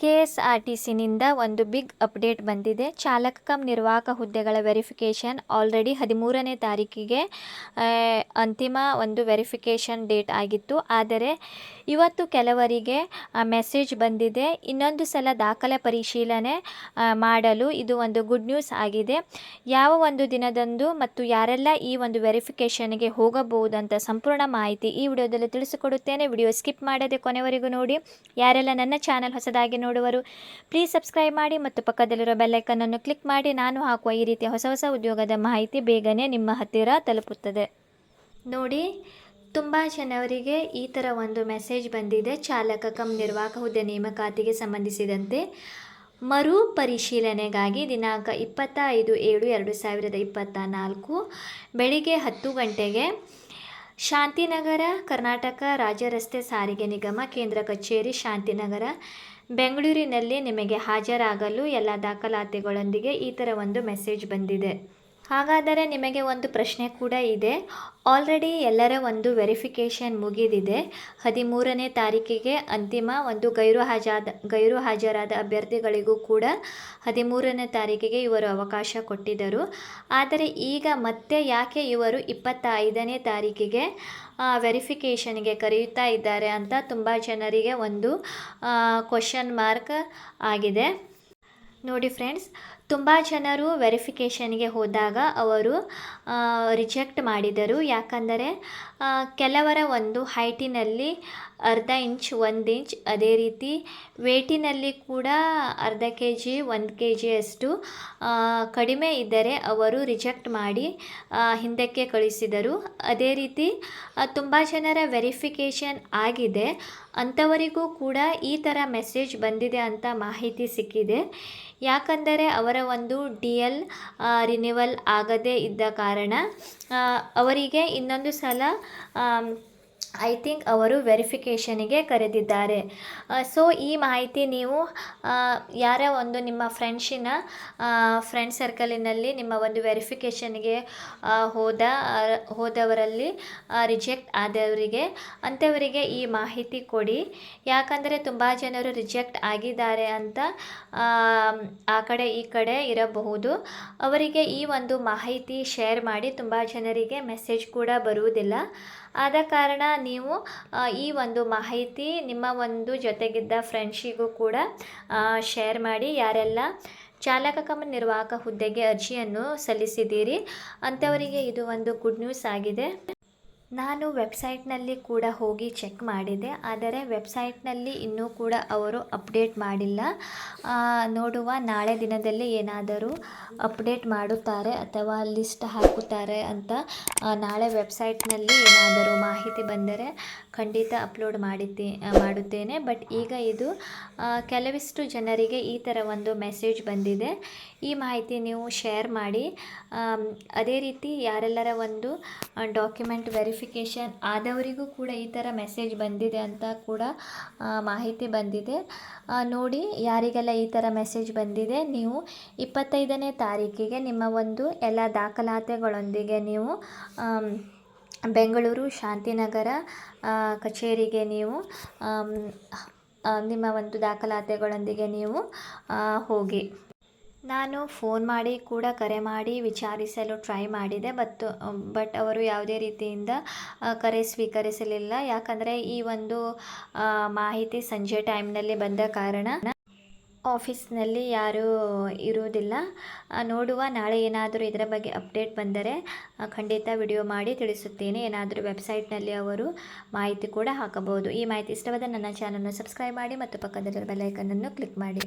K S R T ಸಿನಿಂದ ಒಂದು big update ಬಂದಿದೆ. ಚಾಲಕ ಕಮ್ ನಿರ್ವಾಹಕ ಹುದ್ದೆಗಳ ವೆರಿಫಿಕೇಷನ್ ಆಲ್ರೆಡಿ ಹದಿಮೂರನೇ ತಾರೀಕಿಗೆ ಅಂತಿಮ ಒಂದು ವೆರಿಫಿಕೇಷನ್ ಡೇಟ್ ಆಗಿತ್ತು. ಆದರೆ ಇವತ್ತು ಕೆಲವರಿಗೆ ಮೆಸೇಜ್ ಬಂದಿದೆ. ಇನ್ನೊಂದು ಸಲ ದಾಖಲೆ ಪರಿಶೀಲನೆ ಮಾಡಲು ಇದು ಒಂದು ಗುಡ್ ನ್ಯೂಸ್ ಆಗಿದೆ. ಯಾವ ಒಂದು ದಿನದಂದು ಮತ್ತು ಯಾರೆಲ್ಲ ಈ ಒಂದು ವೆರಿಫಿಕೇಷನ್ಗೆ ಅಂತ ಸಂಪೂರ್ಣ ಮಾಹಿತಿ ಈ ವಿಡಿಯೋದಲ್ಲಿ ತಿಳಿಸಿಕೊಡುತ್ತೇನೆ. ವಿಡಿಯೋ ಸ್ಕಿಪ್ ಮಾಡದೆ ಕೊನೆವರೆಗೂ ನೋಡಿ. ಯಾರೆಲ್ಲ ನನ್ನ ಚಾನಲ್ ಹೊಸದಾಗಿ ನೋಡುವರು. ಪ್ಲೀಸ್ ಸಬ್ಸ್ಕ್ರೈಬ್ ಮಾಡಿ ಮತ್ತು ಪಕ್ಕದಲ್ಲಿರೋ ಬೆಲ್ಲೈಕನ್ನನ್ನು ಕ್ಲಿಕ್ ಮಾಡಿ. ನಾನು ಹಾಕುವ ಈ ರೀತಿಯ ಹೊಸ ಹೊಸ ಉದ್ಯೋಗದ ಮಾಹಿತಿ ಬೇಗನೆ ನಿಮ್ಮ ಹತ್ತಿರ ತಲುಪುತ್ತದೆ. ನೋಡಿ ತುಂಬ ಜನವರಿಗೆ ಈ ಥರ ಒಂದು ಮೆಸೇಜ್ ಬಂದಿದೆ. ಚಾಲಕ ಕಮ್ ನಿರ್ವಾಹಕ ಹುದ್ದೆ ನೇಮಕಾತಿಗೆ ಸಂಬಂಧಿಸಿದಂತೆ ಮರು ಪರಿಶೀಲನೆಗಾಗಿ ದಿನಾಂಕ ಇಪ್ಪತ್ತ ಐದು ಏಳು ಎರಡು ಸಾವಿರದ ಇಪ್ಪತ್ತ ನಾಲ್ಕು ಬೆಳಿಗ್ಗೆ ಹತ್ತು ಗಂಟೆಗೆ ಶಾಂತಿನಗರ, ಕರ್ನಾಟಕ ರಾಜ್ಯ ರಸ್ತೆ ಸಾರಿಗೆ ನಿಗಮ, ಕೇಂದ್ರ ಕಚೇರಿ, ಶಾಂತಿನಗರ ಬೆಂಗಳೂರಿನಲ್ಲಿ ನಿಮಗೆ ಹಾಜರಾಗಲು ಎಲ್ಲ ದಾಖಲಾತಿಗಳೊಂದಿಗೆ ಈ ಥರ ಒಂದು ಮೆಸೇಜ್ ಬಂದಿದೆ. ಹಾಗಾದರೆ ನಿಮಗೆ ಒಂದು ಪ್ರಶ್ನೆ ಕೂಡ ಇದೆ. ಆಲ್ರೆಡಿ ಎಲ್ಲರ ಒಂದು ವೆರಿಫಿಕೇಷನ್ ಮುಗಿದಿದೆ. ಹದಿಮೂರನೇ ತಾರೀಕಿಗೆ ಅಂತಿಮ ಒಂದು ಗೈರು ಹಾಜಾದ, ಗೈರು ಹಾಜರಾದ ಅಭ್ಯರ್ಥಿಗಳಿಗೂ ಕೂಡ ಹದಿಮೂರನೇ ತಾರೀಕಿಗೆ ಇವರು ಅವಕಾಶ ಕೊಟ್ಟಿದ್ದರು. ಆದರೆ ಈಗ ಮತ್ತೆ ಯಾಕೆ ಇವರು ಇಪ್ಪತ್ತ ಐದನೇ ತಾರೀಕಿಗೆ ವೆರಿಫಿಕೇಷನ್ಗೆ ಕರೆಯುತ್ತಾ ಇದ್ದಾರೆ ಅಂತ ತುಂಬ ಜನರಿಗೆ ಒಂದು ಕ್ವಶನ್ ಮಾರ್ಕ್ ಆಗಿದೆ. ನೋಡಿ ಫ್ರೆಂಡ್ಸ್ ತುಂಬ ಜನರು ವೆರಿಫಿಕೇಷನ್ಗೆ ಹೋದಾಗ ಅವರು ರಿಜೆಕ್ಟ್ ಮಾಡಿದರು. ಯಾಕಂದರೆ ಕೆಲವರ ಒಂದು ಹೈಟಿನಲ್ಲಿ ಅರ್ಧ ಇಂಚ್, ಒಂದು ಇಂಚ್, ಅದೇ ರೀತಿ ವೇಟಿನಲ್ಲಿ ಕೂಡ ಅರ್ಧ ಕೆ ಜಿ ಒಂದು ಕೆ ಜಿಯಷ್ಟು ಕಡಿಮೆ ಇದ್ದರೆ ಅವರು ರಿಜೆಕ್ಟ್ ಮಾಡಿ ಹಿಂದಕ್ಕೆ ಕಳಿಸಿದರು. ಅದೇ ರೀತಿ ತುಂಬ ಜನರ ವೆರಿಫಿಕೇಷನ್ ಆಗಿದೆ. ಅಂಥವರಿಗೂ ಕೂಡ ಈ ಥರ ಮೆಸೇಜ್ ಬಂದಿದೆ ಅಂತ ಮಾಹಿತಿ ಸಿಕ್ಕಿದೆ. ಯಾಕಂದರೆ ಅವರ ಒಂದು ಡಿ ಎಲ್ ರಿನಿವಲ್ ಆಗದೇ ಇದ್ದ ಕಾರಣ ಅವರಿಗೆ ಇನ್ನೊಂದು ಸಲ ಐ ಥಿಂಕ್ ಅವರು ವೆರಿಫಿಕೇಷನಿಗೆ ಕರೆದಿದ್ದಾರೆ. ಸೊ ಈ ಮಾಹಿತಿ ನೀವು ಯಾರೋ ಒಂದು ನಿಮ್ಮ ಫ್ರೆಂಡ್ಸಿನ ಫ್ರೆಂಡ್ ಸರ್ಕಲಿನಲ್ಲಿ ನಿಮ್ಮ ಒಂದು ವೆರಿಫಿಕೇಷನ್ಗೆ ಹೋದ ಹೋದವರಲ್ಲಿ ರಿಜೆಕ್ಟ್ ಆದವರಿಗೆ, ಅಂಥವರಿಗೆ ಈ ಮಾಹಿತಿ ಕೊಡಿ. ಯಾಕಂದರೆ ತುಂಬ ಜನರು ರಿಜೆಕ್ಟ್ ಆಗಿದ್ದಾರೆ ಅಂತ ಕಡೆ ಈ ಕಡೆ ಇರಬಹುದು. ಅವರಿಗೆ ಈ ಒಂದು ಮಾಹಿತಿ ಶೇರ್ ಮಾಡಿ ತುಂಬ ಜನರಿಗೆ ಮೆಸೇಜ್ ಕೂಡ ಬರುವುದಿಲ್ಲ. ಆದ ಕಾರಣ ನೀವು ಈ ಒಂದು ಮಾಹಿತಿ ನಿಮ್ಮ ಒಂದು ಜೊತೆಗಿದ್ದ ಫ್ರೆಂಡ್ಸಿಗೂ ಕೂಡ ಶೇರ್ ಮಾಡಿ ಯಾರೆಲ್ಲ ಚಾಲಕ ಕಮ ನಿರ್ವಾಹಕ ಹುದ್ದೆಗೆ ಅರ್ಜಿಯನ್ನು ಸಲ್ಲಿಸಿದ್ದೀರಿ, ಅಂಥವರಿಗೆ ಇದು ಒಂದು ಗುಡ್ ನ್ಯೂಸ್ ಆಗಿದೆ. ನಾನು ವೆಬ್ಸೈಟ್ನಲ್ಲಿ ಕೂಡ ಹೋಗಿ ಚೆಕ್ ಮಾಡಿದೆ, ಆದರೆ ವೆಬ್ಸೈಟ್ನಲ್ಲಿ ಇನ್ನೂ ಕೂಡ ಅವರು ಅಪ್ಡೇಟ್ ಮಾಡಿಲ್ಲ. ನೋಡುವ ನಾಳೆ ದಿನದಲ್ಲಿ ಏನಾದರೂ ಅಪ್ಡೇಟ್ ಮಾಡುತ್ತಾರೆ ಅಥವಾ ಲಿಸ್ಟ್ ಹಾಕುತ್ತಾರೆ ಅಂತ ನಾಳೆ ವೆಬ್ಸೈಟ್ನಲ್ಲಿ ಏನಾದರೂ ಮಾಹಿತಿ ಬಂದರೆ ಖಂಡಿತ ಅಪ್ಲೋಡ್ ಮಾಡಿದ್ದೆ ಮಾಡುತ್ತೇನೆ. ಬಟ್ ಈಗ ಇದು ಕೆಲವಿಷ್ಟು ಜನರಿಗೆ ಈ ಥರ ಒಂದು ಮೆಸೇಜ್ ಬಂದಿದೆ. ಈ ಮಾಹಿತಿ ನೀವು ಶೇರ್ ಮಾಡಿ ಅದೇ ರೀತಿ ಯಾರೆಲ್ಲರ ಒಂದು ಡಾಕ್ಯುಮೆಂಟ್ ವೆರಿಫಿಕೇಷನ್ ಆದವರಿಗೂ ಕೂಡ ಈ ಥರ ಮೆಸೇಜ್ ಬಂದಿದೆ ಅಂತ ಕೂಡ ಮಾಹಿತಿ ಬಂದಿದೆ. ನೋಡಿ ಯಾರಿಗೆಲ್ಲ ಈ ಥರ ಮೆಸೇಜ್ ಬಂದಿದೆ, ನೀವು ಇಪ್ಪತ್ತೈದನೇ ತಾರೀಕಿಗೆ ನಿಮ್ಮ ಒಂದು ಎಲ್ಲ ದಾಖಲಾತಿಗಳೊಂದಿಗೆ ನೀವು ಬೆಂಗಳೂರು ಶಾಂತಿನಗರ ಕಚೇರಿಗೆ ನೀವು ನಿಮ್ಮ ಒಂದು ದಾಖಲಾತಿಗಳೊಂದಿಗೆ ನೀವು ಹೋಗಿ. ನಾನು ಫೋನ್ ಮಾಡಿ ಕೂಡ ಕರೆ ಮಾಡಿ ವಿಚಾರಿಸಲು ಟ್ರೈ ಮಾಡಿದೆ ಮತ್ತು ಬಟ್ ಅವರು ಯಾವುದೇ ರೀತಿಯಿಂದ ಕರೆ ಸ್ವೀಕರಿಸಲಿಲ್ಲ. ಯಾಕಂದರೆ ಈ ಒಂದು ಮಾಹಿತಿ ಸಂಜೆ ಟೈಮ್ನಲ್ಲಿ ಬಂದ ಕಾರಣ ಆಫೀಸ್ನಲ್ಲಿ ಯಾರೂ ಇರುವುದಿಲ್ಲ. ನೋಡುವ, ನಾಳೆ ಏನಾದರೂ ಇದರ ಬಗ್ಗೆ ಅಪ್ಡೇಟ್ ಬಂದರೆ ಖಂಡಿತ ವಿಡಿಯೋ ಮಾಡಿ ತಿಳಿಸುತ್ತೇನೆ. ಏನಾದರೂ ವೆಬ್ಸೈಟ್ನಲ್ಲಿ ಅವರು ಮಾಹಿತಿ ಕೂಡ ಹಾಕಬಹುದು. ಈ ಮಾಹಿತಿ ಇಷ್ಟವಾದ ನನ್ನ ಚಾನಲ್ನ ಸಬ್ಸ್ಕ್ರೈಬ್ ಮಾಡಿ ಮತ್ತು ಪಕ್ಕದಲ್ಲಿರೋ ಬೆಲ್ಲೈಕನನ್ನು ಕ್ಲಿಕ್ ಮಾಡಿ.